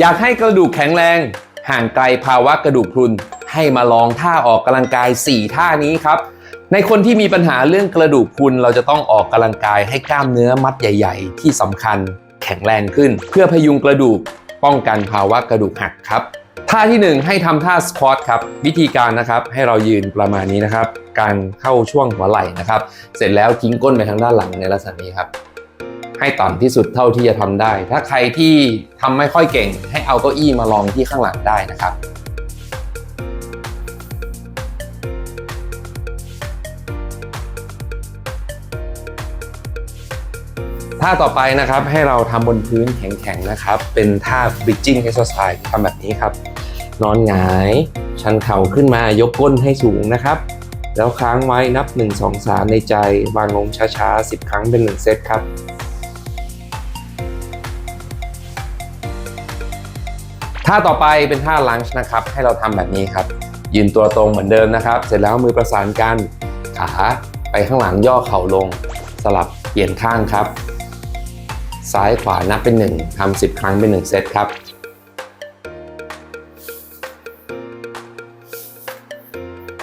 อยากให้กระดูกแข็งแรง ห่างไกลภาวะกระดูกพรุน ให้มาลองท่าออกกำลังกาย 4 ท่านี้ครับ ในคนที่มีปัญหาเรื่องกระดูกพรุน เราจะต้องออกกำลังกายให้กล้ามเนื้อมัดใหญ่ ๆ ที่สำคัญแข็งแรงขึ้น เพื่อพยุงกระดูกป้องกันภาวะกระดูกหักครับ ท่าที่ 1 ให้ทำท่าสควอตครับ วิธีการนะครับให้เรายืนประมาณนี้นะครับ การเข้าช่วงหัวไหล่นะครับ เสร็จแล้วทิ้งก้นไปทางด้านหลังในลักษณะนี้ครับ ให้ต่ำที่สุดเท่าที่จะทำได้ ถ้าใครที่ทำไม่ค่อยเก่ง ให้เอาเก้าอี้มาลองที่ข้างหลังได้นะครับท่าต่อไปนะครับให้เราทำบนพื้นแข็งๆนะครับ เป็นท่า bridging exercise ทำแบบนี้ครับ นอนหงายชันเข่าขึ้นมายกก้นให้สูงนะครับ แล้วค้างไว้นับ 1 2 3 ในใจ วางลงช้าๆ 10 ครั้งเป็น 1 เซตครับ ท่าต่อไปเป็นท่าลังช์นะครับ ให้เราทำแบบนี้ครับ ยืนตัวตรงเหมือนเดิมนะครับ เสร็จแล้วมือประสานกัน ขาไปข้างหลังย่อเข่าลง สลับเปลี่ยนข้างครับ ซ้ายขวานับเป็น 1ทำ10 ครั้งเป็น 1 เซตครับ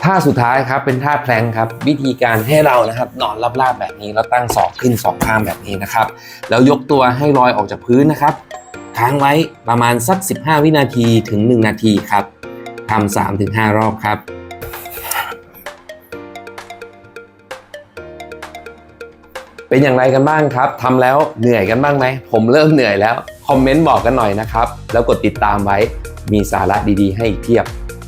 ท่าสุดท้ายครับเป็นท่าแพลงครับ วิธีการให้เรานะครับนอนราบๆแบบนี้แล้วตั้งศอกขึ้นสองข้างแบบนี้นะครับ แล้วยกตัวให้ลอยออกจากพื้นนะครับ ค้างไว้ประมาณสัก 15 วินาทีถึง 1 นาทีครับทำ3ถึง5รอบครับ เป็นอย่างไรกันบ้างครับทำแล้วเหนื่อยกันบ้างไหม ผมเริ่มเหนื่อยแล้ว คอมเมนต์บอกกันหน่อยนะครับ แล้วกดติดตามไว้มีสาระดีๆ ให้อีกเพียบ